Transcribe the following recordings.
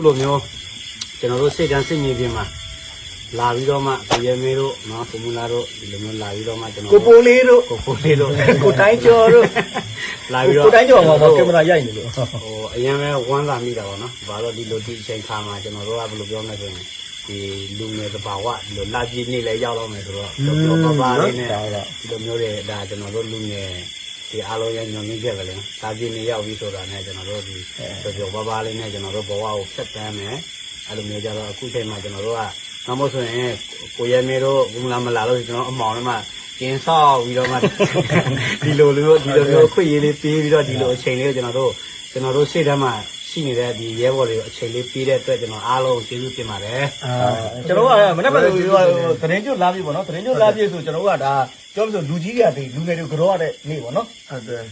ခုလိုမျိုးကျွန်တော်တို့စိတ်တန်းစိတ်မြေပြင်မှာလာပြီးတော့မှကိုရဲမေတို့နော်ပုံမူလာတို့ဒီလိုမျိုးလာပြီးတော့မှကျွန်တော်ကိုပိုလေးတို့ကိုပိုလေးတို့ကိုတိုင်းကျော်တို့လာပြီးတော့ကိုတိုင်းကျော်မှာကင်မရာရိုက်နေလို့ဟိုအရင်ပဲဝမ်းသာမိတာပေါ့နော်ဘာလို့ဒီလိုဒီအချိန်ခါမှာကျွန်တော်တို့ကဘယ်လိုပြောမလဲဆိုရင်ဒီလူငယ်တဘာဝဒီလိုလာကြည့်နေလဲရောက်တော့မယ်ဆိုတော့ပြောပြောပါပါလေးနဲ့ဒါကဒီလိုမျိုးတွေဒါကျွန်တော်တို့လူငယ် ဒီအားလုံးရဲ့ညွန်ရင်းချက်ပဲလေဒါကြည့်နေရောက်ပြီဆိုတာနဲ့ကျွန်တော်တို့ဒီပြောပြောပါပါလေးနဲ့ကျွန်တော်တို့ဘဝကိုဖြတ်တန်းမယ်အဲ့လိုမျိုးကြတော့အခုချိန်မှာကျွန်တော်တို့ကနောက်မဟုတ်ဆိုရင်ကိုရဲမေတို့ဘုံလာမလာလို့ကျွန်တော်အမောင်ထဲမှာကျင်းဆောက်ပြီးတော့မှဒီလိုလိုဒီလိုမျိုးခွင့်ရေးလေးပေးပြီးတော့ဒီလိုအချိန်လေးကိုကျွန်တော်တို့ကျွန်တော်တို့စိတ်ထဲမှာ ရှိနေတဲ့ဒီရဲဘော်တွေကိုအချိန်လေးပေးတဲ့အတွက်ကျွန်တော်အားလုံးကျေးဇူးတင်ပါတယ် အာကျွန်တော်ကမနေ့ကလည်းသတင်းကျွတ်လာပြီပေါ့နော်သတင်းကျွတ်လာပြီဆိုကျွန်တော်ကဒါပြောလို့ဆိုလူကြီးတွေကဒီလူငယ်တွေကြောရတဲ့နေ့ပေါ့နော် ဟုတ်တယ်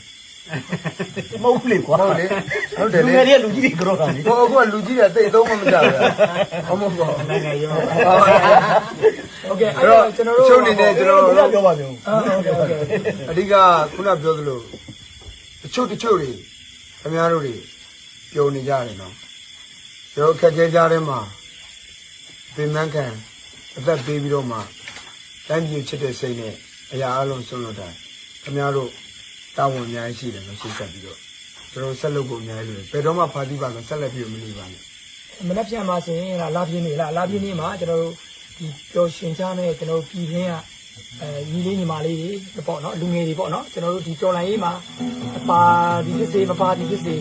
မဟုတ်ဘူးလေကွာ ဟုတ်လေဟုတ်တယ် လူ လေ ငယ်တွေကလူကြီးတွေကြောတာလေ ဟိုအခုကလူကြီးတွေတိတ်သုံးမှမကြဘူးဟုတ်မဟုတ်ပါ နိုင်ငံရေးပါ โอเคအဲ့တော့ကျွန်တော်တို့ ချုပ်နေနေကျွန်တော် တို့ပြောပါမျိုးဟုတ်ကဲ့ဟုတ်ကဲ့ အဓိကခုနပြောသလိုတချို့တချို့တွေခင်ဗျားတို့တွေ ပျော်နေကြတယ်နော်ကျွန်တော်ခက်ခဲကြတဲ့မှာပင်မခံအသက်ပေးပြီးတော့မှတိုင်းပြည်ချစ်တဲ့စိတ်နဲ့အရာအလုံးဆုံးလို့တိုင်းခင်ဗျားတို့တာဝန်အများကြီးရှိတယ်နော်ရှင်းဆက်ပြီးတော့ကျွန်တော်ဆက်လုပ်ဖို့အများကြီးလိုတယ်ဘယ်တော့မှဖာတိပါကဆက်လက်ပြီးမနေပါနဲ့မနှက်ပြန်ပါဆိုရင်လာလာပြင်းနေလားလာပြင်းနေမှာကျွန်တော်တို့ဒီပျော်ရွှင်ကြမဲ့ကျွန်တော်တို့ပြည်တွင်းက အဲညီလေးညီမလေးတွေပေါ့နော်လူငယ်တွေပေါ့နော်ကျွန်တော်တို့ဒီတော်လိုင်းရေးမှာအပါဒီဖြစ်စေမပါဒီဖြစ်စေ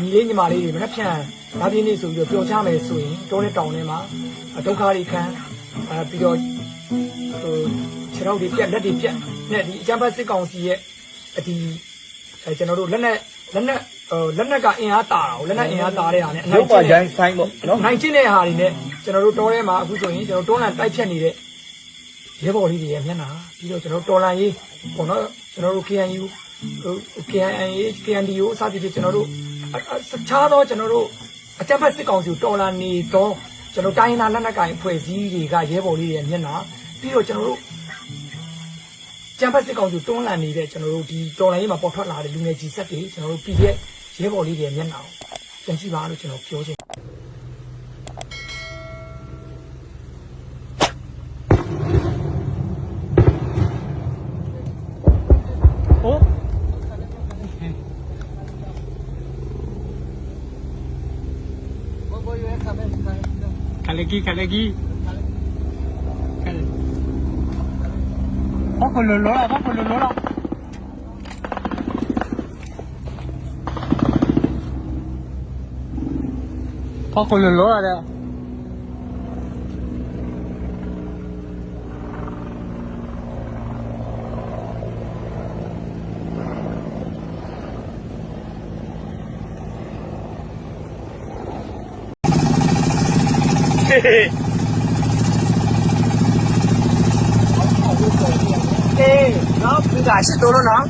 ညီလေးညီမလေးတွေမနှက်ပြန်လာပြင်းနေဆိုပြီးတော့ပျော်ချမယ်ဆိုရင်တောတဲ့တောင်ထဲမှာဒုက္ခတွေခံအဲပြီးတော့ဟိုခြေထောက်တွေပြက်လက်တွေပြက်နဲ့ဒီအကြမ်းဖက်စစ်ကောင်စီရဲ့အဒီအဲကျွန်တော်တို့လက်နဲ့လက်နဲ့ဟိုလက်နဲ့ကအင်အားတာတာကိုလက်နဲ့အင်အားတာတဲ့ဟာနဲ့အရုပ်ပါရိုင်းဆိုင်ပေါ့နော်နိုင်ချင်းတဲ့ဟာတွေနဲ့ကျွန်တော်တို့တောထဲမှာအခုဆိုရင်ကျွန်တော်တွန်းလန်တိုက်ဖြတ်နေတဲ့ ရဲဘော်လေးတွေရဲ့မျက်နှာပြီးတော့ကျွန်တော်တော်လန်ရေးပေါ့နော်ကျွန်တော်တို့ KNU ဟို KNA KNDO အစသဖြင့်ကျွန်တော်တို့စခြားသောကျွန်တော်တို့အကြမ်းဖက်စစ်ကောင်စီကိုတော်လန်နေတော့ကျွန်တော်တိုင်းနာလက်နက်ကိုင်ဖွဲ့စည်းတွေကရဲဘော်လေးတွေရဲ့မျက်နှာပြီးတော့ကျွန်တော်တို့ကျမ်းဖတ်စစ်ကောင်စီတွန်းလှန်နေတဲ့ကျွန်တော်တို့ဒီတော်လိုင်းရေးမှာပေါ်ထွက်လာတဲ့လူငယ်ကြီးဆက်တွေကျွန်တော်တို့ PDF ရဲဘော်လေးတွေရဲ့မျက်နှာကိုပြန်ကြည့်ပါလို့ကျွန်တော်ပြောချင် ခလကီခလကီဟောကလောလောဟော ကလောလောဖောက်ကိုလောလောရတယ်အေးနော်ဒီကရှိတော်လို့နော်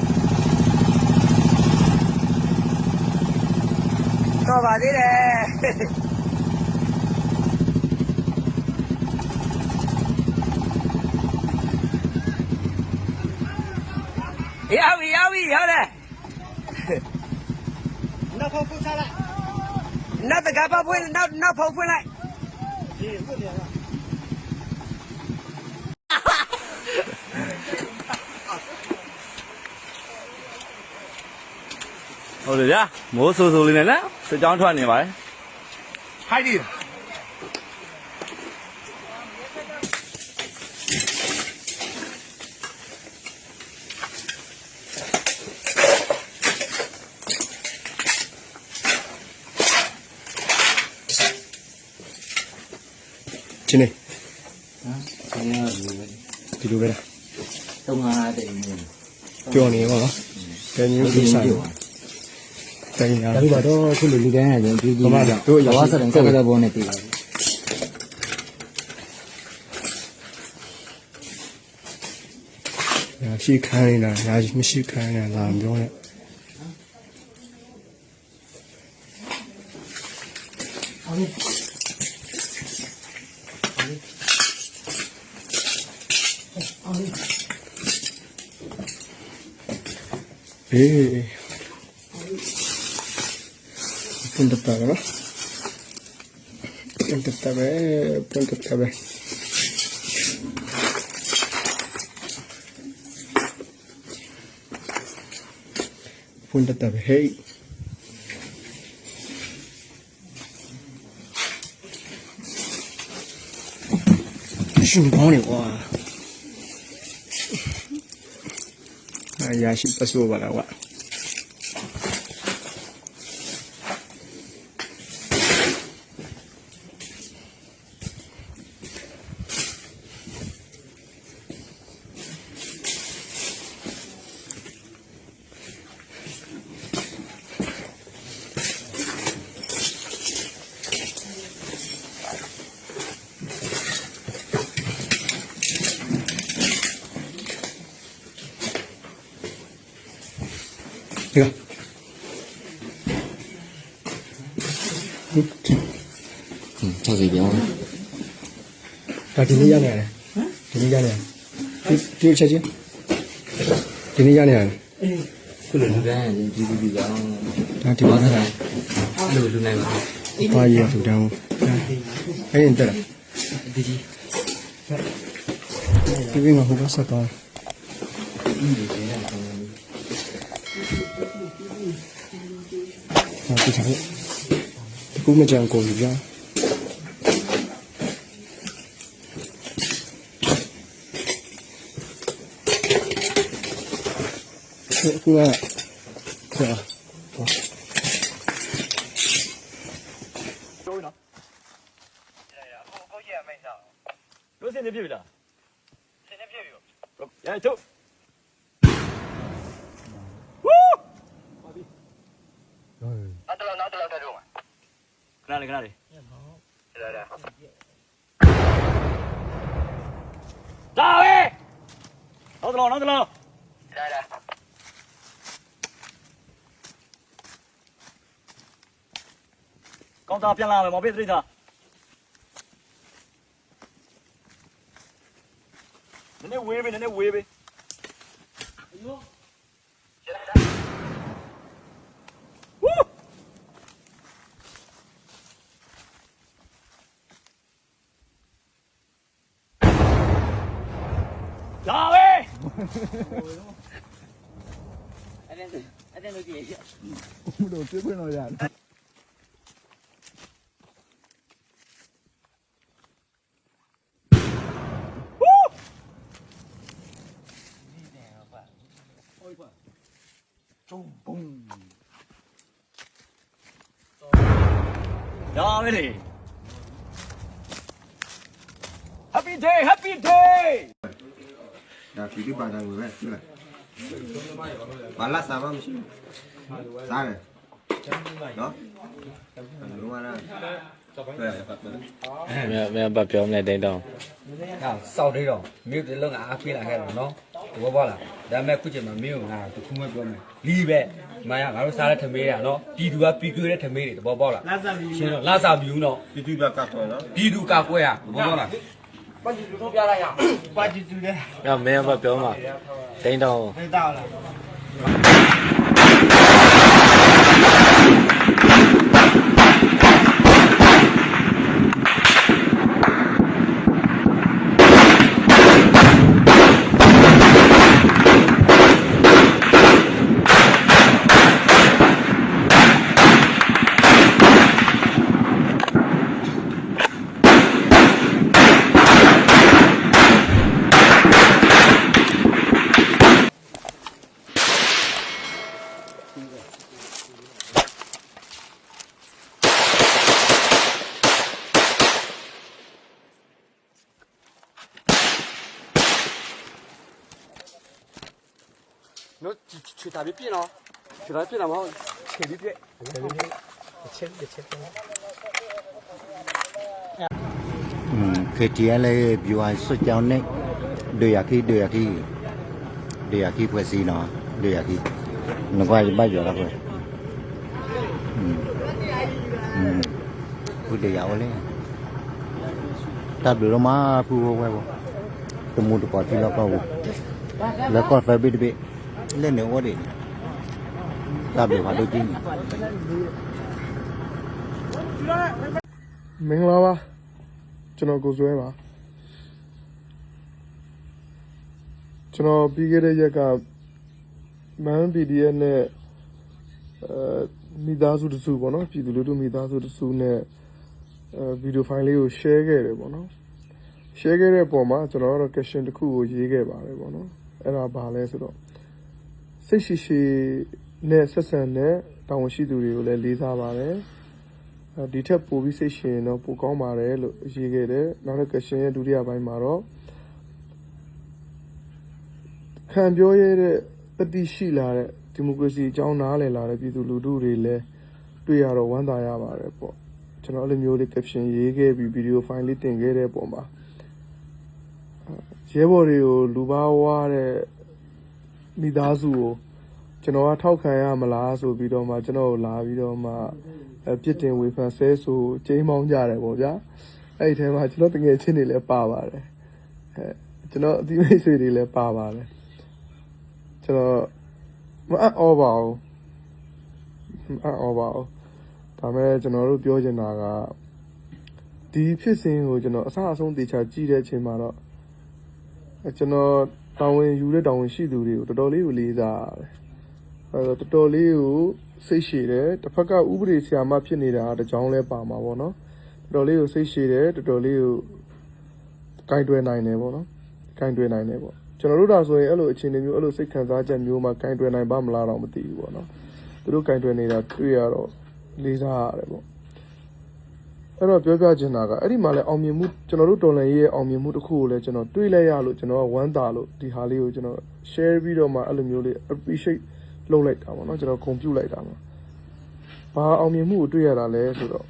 တော့ပါသေးတယ်ရောက်ပြီရောက်ပြီရောက်တယ်နောက်ဖော ဟုတ်တယ်ဗျာမိုးဆူဆူလေးနဲ့နော်စစ်ကြောင်းထွက်နေပါတယ်ဟိုက်ဒီ ချင်းနေ ဟမ်ဘယ်လိုလဲ ဒီ လိုပဲလားတုံးငါတဲ့မျိုးပြောနေပါတော့ကဲမျိုးကြီးဆိုင်တကယ်ရဒါပြီးတော့ခုလိုလူတိုင်းကရင်ပြည်ပြည်တို့ရောစတဲ့စက်တဲ့ဘောနဲ့ပြည်ပါရရှိခိုင်းနေတာရရှိမရှိခိုင်းနေတာလာမပြောနဲ့အေး punta para ¿no? ပွင့်တက်တာပဲပွင့်တက်တာပဲပွင့်တက်တာပဲဟေး ရှင်ကောင်းနေကွာ ရာရှိပတ်ဆိုးပါလားကွာ ၆စီပြောင်းဒါဒီနေ့ရနေရတယ်ဒီနေ့ရနေရတယ်ဒီဒီချက်ချင်းဒီနေ့ရနေရတယ်ခုလိုလူတန်းရင်ဒီဒီဒီကြောင်းဒါဒီဘာမှာသာအဲ့လိုလူနိုင်ပါဘာရထူတောင်းအဲ့ရင်တက်လာဒီကြီးဒီကငါဟိုဘဆက်သွားဟာဒီချာဒီကူမကြံကုန်ပြီကြာ အခုကဆရာတို့စင်နေပြပြီလားစင်နေပြပြီရောထုတ်ဝူးအတလာနောက်တလာတော့ခဏလေးခဏလေးဒါပဲနောက်တလောနောက်တလောကောင်းတာ ပြန်လာမယ်မော်ပေးသတိထားနည်းနည်းဝေးပဲနည်းနည်း ဒါပဲဒါပဲလေ Happy day Happy day ဒါဒီဒီပါတာကိုပဲပြလိုက်ဘာလာစားမမရှိဘူးစားတယ်နော်လုံးဝလားမင်းမင်းဘာပြောမလဲတိန်တောင်းဟာစောက်သေးတော့မင်းတို့လုံးအားပေးလာခဲ့တော့နော် ဘောဘောလားဒါပေမဲ့ခုချိန်မှာမင်းကိုငါတခုမှပြောမယ်လီးပဲမာရငါတို့စားတဲ့ထမေးတာနော်ပြည်သူကပြည်ကွေးတဲ့ထမေးတွေတဘောဘောလားလာစာမြူရှင်းတော့လာစာမြူနော်ပြည်သူကကတ်တော်နော်ပြည်သူကကွဲရဘောဘောလားညမင်းဘာပြောမှာတိန်တောင်းနော် ချွေတာပြပြနော်ချွေတာပြတာမဟုတ်ချေပြီးပြချက်ချက်ချက် อืมคือที่อะไรอยู่อันสุดยอดเนี่ยเดียกี้เดียกี้เดียกี้เพื่อซีเนาะเดียกี้นึกว่าจะไม่อยู่แล้วเพื่อนอืมอืมพูดเดียวเลยถ้าดูเรามาพูดไว้บ่ตมูตกอที่เราก็แล้วก็ไปบิดบิเ လက်နေဝတ်တယ်တပ်ပြီးပါလို့ကြည့်မင်္ဂလာပါကျွန်တော်ကိုဇွဲပါကျွန်တော်ပြီးခဲ့တဲ့ရက်ကမန် PDF နဲ့အဲမိသားစုတစုပေါ့နော်ပြည်သူလူထုမိသားစုတစုနဲ့အဲဗီဒီယိုဖိုင်လေးကို share ခဲ့တယ်ပေါ့နော် share ခဲ့တဲ့ပုံမှာကျွန်တော်ကတော့ question တစ်ခုကိုရေးခဲ့ပါတယ်ပေါ့နော်အဲ့ဒါဘာလဲဆိုတော့ စိတ်ရှိရှိနဲ့ဆက်ဆံတဲ့တာဝန်ရှိသူတွေကိုလည်းလေးစားပါတယ်အဲဒီထက်ပိုပြီးစိတ်ရှင်တော့ပိုကောင်းပါတယ်လို့ရေးခဲ့တယ်နောက်တစ် question ရဲ့ဒုတိယပိုင်းမှာတော့ခံပြောရတဲ့တတိရှိလာတဲ့ဒီမိုကရေစီအကြောင်းနားလည်လာတဲ့ပြည်သူလူထုတွေလည်းတွေ့ရတော့ဝမ်းသာရပါတယ်ပေါ့ကျွန်တော်အဲ့လိုမျိုးလေး caption ရေးခဲ့ပြီးဗီဒီယိုဖိုင်လေးတင်ခဲ့တဲ့ပုံမှာရဲဘော်တွေကိုလူပါဝါတဲ့ မိသားစုကိုကျွန်တော်ကထောက်ခံရမလားဆိုပြီးတော့မှကျွန်တော်ကိုလာပြီးတော့မှအပြစ်တင်ဝေဖန်ဆဲဆိုကျိမ်းမောင်းကြတယ်ပေါ့ဗျာအဲ့ဒီထဲမှာကျွန်တော်တငယ်ချင်းတွေလည်းပါပါတယ်အဲကျွန်တော်အသီးမိတ်ဆွေတွေလည်းပါပါတယ်ကျွန်တော်မအံ့ဩပါဘူးမအံ့ဩပါဘူးဒါပေမဲ့ကျွန်တော်တို့ပြောချင်တာကဒီဖြစ်စဉ်ကိုကျွန်တော်အဆအဆုံးတေချာကြည့်တဲ့အချိန်မှာတော့အဲကျွန်တော် တာဝန်ယူတဲ့တာဝန်ရှိသူတွေကိုတော်တော်လေးကိုလေးစားရတယ်အဲတော့တော်တော်လေးကိုစိတ်ရှည်တယ်တစ်ဖက်ကဥပဒေဆရာမဖြစ်နေတာတကြောင်လဲပါမှာပေါ့နော်တော်တော်လေးကိုစိတ်ရှည်တယ်တော်တော်လေးကိုကင်တွယ်နိုင်တယ်ပေါ့နော်ကင်တွယ်နိုင်တယ်ပေါ့ကျွန်တော်တို့ဒါဆိုရင်အဲ့လိုအခြေအနေမျိုးအဲ့လိုစိတ်ခံစားချက်မျိုးမှာကင်တွယ်နိုင်ပါမလားတော့မသိဘူးပေါ့နော်သူတို့ကင်တွယ်နေတာတွေ့ရတော့လေးစားရတယ်ပေါ့ အဲ့တော့ပြောပြချင်တာကအဲ့ဒီမှာလဲအောင်မြင်မှုကျွန်တော်တို့တော်လန်ရေးရဲ့အောင်မြင်မှုတစ်ခုကိုလည်းကျွန်တော်တွေးလိုက်ရလို့ကျွန်တော်ကဝမ်းသာလို့ဒီဟာလေးကိုကျွန်တော် share ပြီးတော့မှအဲ့လိုမျိုးလေး appreciate လုပ်လိုက်တာပေါ့နော်ကျွန်တော်ဂုဏ်ပြုလိုက်တာပါဘာအောင်မြင်မှုကိုတွေ့ရတာလဲဆိုတော့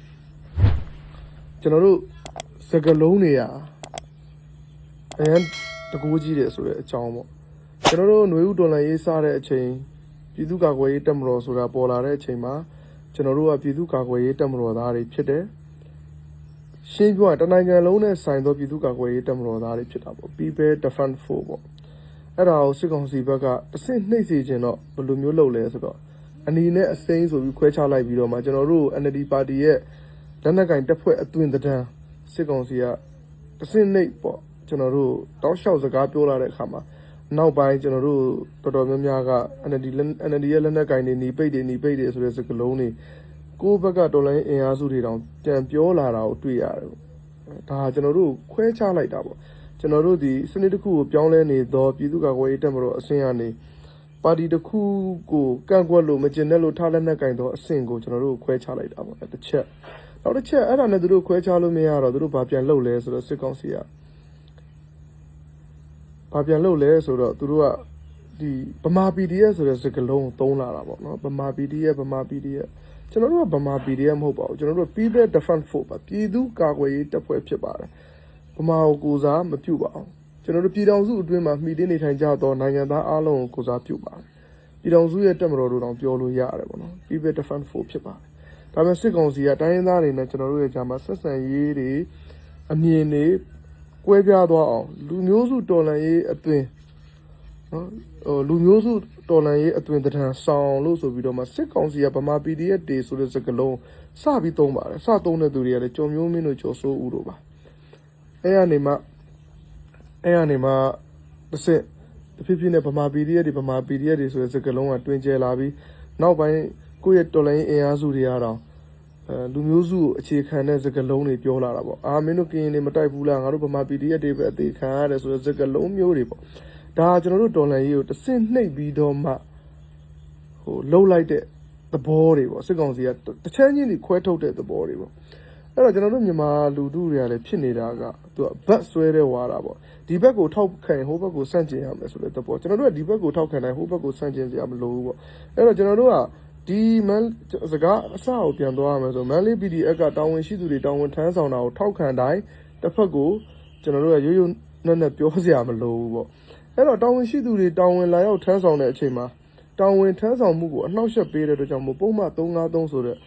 ကျွန်တော်တို့စကလုံးတွေရာအရင်တကူကြီးတယ်ဆိုတဲ့အကြောင်းပေါ့ကျွန်တော်တို့ຫນွေဥတော်လန်ရေးစားတဲ့အချိန်ပြည်သူ့ကာကွယ်ရေးတပ်မတော်ဆိုတာပေါ်လာတဲ့အချိန်မှာကျွန်တော်တို့ကပြည်သူ့ကာကွယ်ရေးတပ်မတော်သားတွေဖြစ်တယ် ရှင်းပြောရတနိုင်ငံလုံးနဲ့ဆိုင်သောပြည်သူ့ကာကွယ်ရေးတပ်မတော်သားတွေဖြစ်တာပေါ့ People Defend Force ပေါ့အဲ့ဒါကိုစစ်ကောင်စီဘက်ကတဆင့်နှိပ်စေခြင်းတော့ဘယ်လိုမျိုးလုပ်လဲဆိုတော့အနီနဲ့အစိမ်းဆိုပြီးခွဲခြားလိုက်ပြီးတော့မှကျွန်တော်တို့ NLD ပါတီရဲ့လက်နက်ကင်တပ်ဖွဲ့အသွင်တံတန်းစစ်ကောင်စီကတဆင့်နှိပ်ပေါ့ကျွန်တော်တို့တောက်လျှောက်စကားပြောလာတဲ့အခါမှာနောက်ပိုင်းကျွန်တော်တို့တော်တော်များများက NLD NLD ရဲ့လက်နက်ကင်တွေနေပိတ်တွေနေပိတ်တွေဆိုတဲ့စကားလုံးတွေ ကိုယ့်ဘက်ကတော်လိုင်းအင်အားစုတွေတောင်ကြံပြောလာတာကိုတွေ့ရတယ်ပေါ့ဒါကကျွန်တော်တို့ခွဲခြားလိုက်တာပေါ့ကျွန်တော်တို့ဒီစနစ်တစ်ခုကိုပြောင်းလဲနေသောပြည်သူ့ကာကွယ်ရေးတပ်မတော်အဆင့်ကနေပါတီတစ်ခုကိုကန့်ကွက်လို့မကျင်တဲ့လို့ထားလက်နက်ကင်သောအဆင့်ကိုကျွန်တော်တို့ခွဲခြားလိုက်တာပေါ့တစ်ချက်နောက်တစ်ချက်အဲ့ဒါနဲ့သူတို့ခွဲခြားလို့မရတော့သူတို့ဘာပြန်လုပ်လဲဆိုတော့စစ်ကောင်စီကဘာပြန်လုပ်လဲဆိုတော့သူတို့ကဒီဗမာ PDF ဆိုတဲ့စကားလုံးကိုသုံးလာတာပေါ့နော်ဗမာ PDF ဗမာ PDF ကျွန်တော်တို့ကဗမာ PDF မဟုတ်ပါဘူးကျွန်တော်တို့ People Defense Force ပါပြည်သူ့ကာကွယ်ရေးတပ်ဖွဲ့ဖြစ်ပါတယ်ဗမာကိုကိုစားမပြုတ်ပါအောင်ကျွန်တော်တို့ပြည်တော်စုအတွင်းမှာမှီတင်းနေထိုင်ကြသောနိုင်ငံသားအားလုံးကိုကိုစားပြုတ်ပါတယ်ပြည်တော်စုရဲ့တပ်မတော်တို့တောင်ပြောလို့ရတယ်ပေါ့နော် People Defense Force ဖြစ်ပါတယ်ဒါပေမဲ့စစ်ကောင်စီကတိုင်းရင်းသားတွေနဲ့ကျွန်တော်တို့ရဲ့ဂျာမှာဆက်ဆံရေးတွေအမြင်တွေကွဲပြားသွားအောင်လူမျိုးစုတော်လှန်ရေးအသွင် နော်ဟိုလူမျိုးစုတော်လှန်ရေးအသွင်တထန်ဆောင်လို့ဆိုပြီးတော့မှစစ်ကောင်စီကဗမာ PDF တေဆိုတဲ့စကားလုံးစပြီးသုံးပါတယ်စသုံးတဲ့သူတွေကလည်းကြော်မျိုးမင်းတို့ကြော်စိုးဦးတို့ပါအဲ့ကနေမှအဲ့ကနေမှတစ်စစ်တဖြည်းဖြည်းနဲ့ဗမာ PDF တွေဗမာ PDF တွေဆိုတဲ့စကားလုံးကတွင်ကျဲလာပြီးနောက်ပိုင်းကိုယ့်ရဲ့တော်လှန်ရေးအင်အားစုတွေကတော့အဲလူမျိုးစုကိုအခြေခံတဲ့စကားလုံးတွေပြောလာတာပေါ့အာမင်းတို့ကရင်တွေမတိုက်ဘူးလားငါတို့ဗမာ PDF တွေပဲအသေးခံရတယ်ဆိုတဲ့စကားလုံးမျိုးတွေပေါ့ ဒါကကျွန်တော်တို့တော်လှန်ရေးကိုတစ်ဆင့်နှိပ်ပြီးတော့မှဟိုလှုပ်လိုက်တဲ့သဘောတွေပေါ့စစ်ကောင်စီကတစ်ချမ်းချင်းတွေခွဲထုတ်တဲ့သဘောတွေပေါ့အဲ့တော့ကျွန်တော်တို့မြန်မာလူထုတွေကလည်းဖြစ်နေတာကသူကဘတ်ဆွဲတဲ့ဝါတာပေါ့ဒီဘက်ကိုထောက်ခံဟိုဘက်ကိုဆန့်ကျင်ရမယ်ဆိုတဲ့သဘောကျွန်တော်တို့ကဒီဘက်ကိုထောက်ခံတိုင်းဟိုဘက်ကိုဆန့်ကျင်စရာမလိုဘူးပေါ့အဲ့တော့ကျွန်တော်တို့ကဒီမန်စကားအစကိုပြန်သွားရမယ်ဆိုမန်လေး PDF ကတာဝန်ရှိသူတွေတာဝန်ထမ်းဆောင်တာကိုထောက်ခံတိုင်းတစ်ဖက်ကိုကျွန်တော်တို့ကရိုးရိုးနဲ့နဲ့ပြောစရာမလိုဘူးပေါ့ အဲ့တော့တာဝန်ရှိသူတွေတာဝန်လာရောက်ထမ်းဆောင်တဲ့အချိန်မှာတာဝန်ထမ်းဆောင်မှုကိုအနှောက်အယှက်ပေးတဲ့အတွက်ကြောင့်မို့ပုံမှန်353ဆိုတဲ့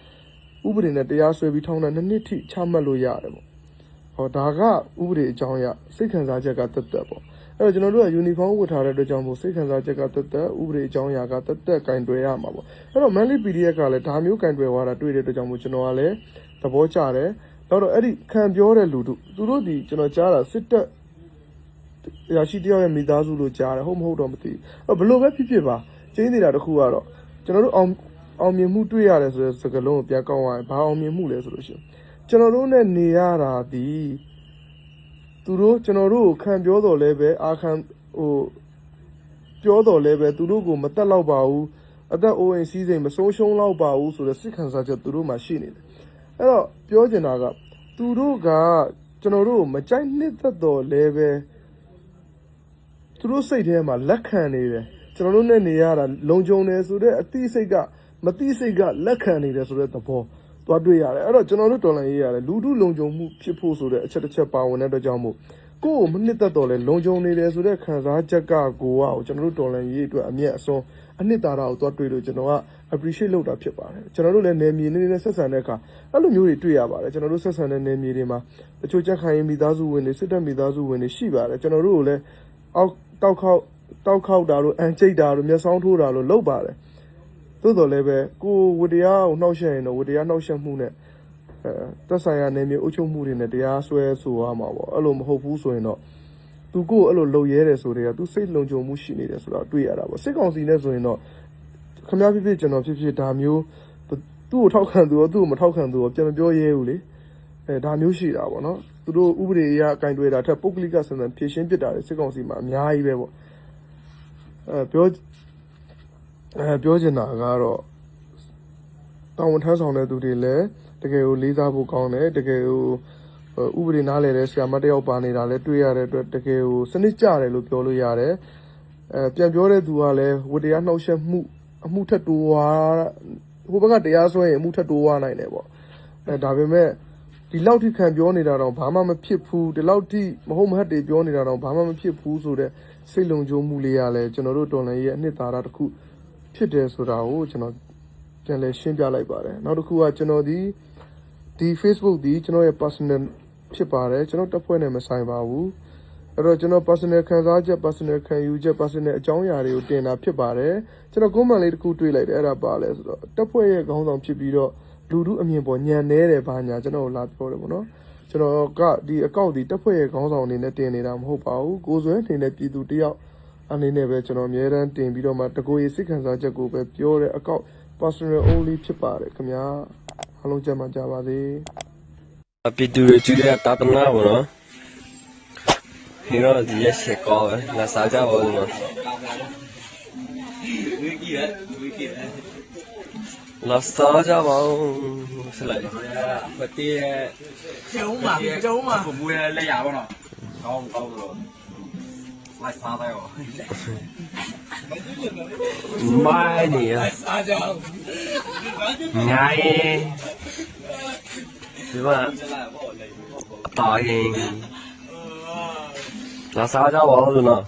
ဥပဒေနဲ့တရားစွဲပြီးထောင်တဲ့နှစ်နှစ်ထိချမှတ်လို့ရတယ်ပေါ့ဟောဒါကဥပဒေအကြောင်းအရစိတ်ခံစားချက်ကတက်တက်ပေါ့အဲ့တော့ကျွန်တော်တို့ကယူနီဖောင်းဝတ်ထားတဲ့အတွက်ကြောင့်မို့စိတ်ခံစားချက်ကတက်တက်ဥပဒေအကြောင်းအရာကတက်တက်ကင်တွယ်ရမှာပေါ့အဲ့တော့ Manly PDF ကလည်းဒါမျိုးကင်တွယ်သွားတာတွေ့တဲ့အတွက်ကြောင့်မို့ကျွန်တော်ကလည်းသဘောကျတယ်နောက်တော့အဲ့ဒီခံပြောတဲ့လူတို့သူတို့ဒီကျွန်တော်ကြားတာစစ်တပ် ရရှိတယောက်ရဲ့မိသားစုလို့ကြားတယ်ဟုတ်မဟုတ်တော့မသိဘူးအဲ့ဘလို့ပဲဖြစ်ဖြစ်ပါကျင်းနေတာတစ်ခုကတော့ကျွန်တော်တို့အောင်အောင်မြင်မှုတွေ့ရတယ်ဆိုတဲ့စကားလုံးကိုပြန်ကောက်ရရင်ဘာအောင်မြင်မှုလဲဆိုလို့ရှိရင်ကျွန်တော်တို့နဲ့နေရတာဒီသူတို့ကျွန်တော်တို့ကိုခံပြောတော်လဲပဲအာခံဟိုပြောတော်လဲပဲသူတို့ကိုမတက်တော့ပါဘူးအသက်အိုးအိမ်စီးစိမ်မဆုံးရှုံးတော့ပါဘူးဆိုတဲ့စိတ်ခံစားချက်သူတို့မှရှိနေတယ်အဲ့တော့ပြောချင်တာကသူတို့ကကျွန်တော်တို့ကိုမကြိုက်နှစ်သက်တော်လဲပဲ သူတို့စိတ်ထဲမှာလက်ခံနေတယ်ကျွန်တော်တို့နဲ့နေရတာလုံခြုံတယ်ဆိုတဲ့အသိစိတ်ကမသိစိတ်ကလက်ခံနေတယ်ဆိုတဲ့သဘောသွားတွေ့ရတယ်အဲ့တော့ကျွန်တော်တို့တော်လန်ရေးရတယ်လူထုလုံခြုံမှုဖြစ်ဖို့ဆိုတဲ့အချက်တစ်ချက်ပါဝင်တဲ့အတွက်ကြောင့်မို့ကိုယ့်ကိုမနှစ်သက်တော်လဲလုံခြုံနေတယ်ဆိုတဲ့ခံစားချက်ကကိုကကိုကျွန်တော်တို့တော်လန်ရေးအတွက်အမျက်အစွန်းအနှစ်သာရကိုသွားတွေ့လို့ကျွန်တော်က appreciate လုပ်တာဖြစ်ပါတယ်ကျွန်တော်တို့လည်းနယ်မြေနေနေနဲ့ဆက်ဆံတဲ့အခါအဲ့လိုမျိုးတွေတွေ့ရပါတယ်ကျွန်တော်တို့ဆက်ဆံတဲ့နယ်မြေတွေမှာတချို့ကြက်ခိုင်ရင်မိသားစုဝင်တွေစစ်တပ်မိသားစုဝင်တွေရှိပါတယ်ကျွန်တော်တို့ကိုလည်းအောက် တောက်ခေါက်တောက်ခေါက်တာတို့အန်ကျိတ်တာတို့မျက်စောင်းထိုးတာတို့လုပ်ပါတယ်သို့တော်လည်းပဲကိုဝတ္တရားကိုနှောက်ယှက်ရင်တော့ဝတ္တရားနှောက်ယှက်မှုနဲ့အဲသက်ဆိုင်ရာနယ်မြေအုပ်ချုပ်မှုတွေနဲ့တရားစွဲဆိုရမှာပေါ့အဲ့လိုမဟုတ်ဘူးဆိုရင်တော့သူကိုအဲ့လိုလှုပ်ရဲတယ်ဆိုတဲ့ကသူစိတ်လုံခြုံမှုရှိနေတယ်ဆိုတော့တွေ့ရတာပေါ့စစ်ကောင်စီနဲ့ဆိုရင်တော့ခမ ्या ဖြစ်ဖြစ်ကျွန်တော်ဖြစ်ဖြစ်ဒါမျိုးသူ့ကိုထောက်ခံသူရောသူ့ကိုမထောက်ခံသူရောပြန်မပြောရဲဘူးလေအဲဒါမျိုးရှိတာပေါ့နော် သူတို့ဥပဒေအရကင်တွယ်တာထက်ပုဂ္ဂလိကဆန်ဆန်ဖြည့်ရှင်းပြစ်တာလေစစ်ကောင်စီမှာအများကြီးပဲပေါ့အဲပြောအဲပြောချင်တာကတော့တောင်းဝန်ထမ်းဆောင်တဲ့သူတွေလည်းတကယ်ကိုလေးစားဖို့ကောင်းတယ်တကယ်ကိုဥပဒေနားလည်တဲ့ဆရာမတစ်ယောက်ပါနေတာလည်းတွေ့ရတဲ့အတွက်တကယ်ကိုစနစ်ကျတယ်လို့ပြောလို့ရတယ်အဲပြန်ပြောတဲ့သူကလည်းဝတ္တရားနှောက်ယှက်မှုအမှုထက်တိုးသွားဟိုဘက်ကတရားစွဲရင်အမှုထက်တိုးသွားနိုင်တယ်ပေါ့အဲဒါပေမဲ့ ဒီလောက်ထိခံပြောနေတာတော့ဘာမှမဖြစ်ဘူးဒီလောက်ထိမဟုတ်မဟတ်တွေပြောနေတာတော့ဘာမှမဖြစ်ဘူးဆိုတဲ့စိတ်လုံခြုံမှုလေးရလဲကျွန်တော်တို့တော်လည်းရဲ့အနှစ်သာရတစ်ခုဖြစ်တယ်ဆိုတာကိုကျွန်တော်ပြန်လဲရှင်းပြလိုက်ပါတယ်နောက်တစ်ခုကကျွန်တော်ဒီဒီ Facebook ဒီကျွန်တော်ရဲ့ personal ဖြစ်ပါတယ်ကျွန်တော်တက်ဖွဲ့နဲ့မဆိုင်ပါဘူးအဲ့တော့ကျွန်တော် personal ခံစားချက် personal ခံယူချက် personal အကြောင်းအရာတွေကိုတင်တာဖြစ်ပါတယ်ကျွန်တော် comment လေးတစ်ခုတွေ့လိုက်တယ်အဲ့ဒါပါလဲဆိုတော့တက်ဖွဲ့ရဲ့ခေါင်းဆောင်ဖြစ်ပြီးတော့ လူထုအမြင်ပေါ်ညံနေတယ်ဘာညာကျွန်တော်လာပြောတယ်ပေါ့နော်ကျွန်တော်ကဒီအကောင့်ဒီတက်ဖွဲ့ရဲ့ခေါင်းဆောင်အနေနဲ့တင်နေတာမဟုတ်ပါဘူးကိုယ်စွဲအနေနဲ့ပြည်သူတယောက်အနေနဲ့ပဲကျွန်တော်အများတန်းတင်ပြီးတော့မှတကိုယ်ရေးစိတ်ခံစားချက်ကိုပဲပြောတဲ့အကောင့် personal only ဖြစ်ပါတယ်ခင်ဗျာအားလုံးကြမှာကြပါစေပြည်သူတွေကြည့်တဲ့တာတနာပေါ့နော်ဒီတော့ဒီရက်ရှေကောပဲလာစားကြပါဦးနော် လာစားကြပါဦးဆက်လိုက်မတည့်ရဲ့ကျုံးပါကျုံးပါဘမွေးလက်ရပါတော့ကောင်းကောင်းလို့လိုက်စားတယ်ရောမိုင်းနေရအားကြောင့်ညာရင်ဒီမှာတာရင်လာစားကြပါဦးနော်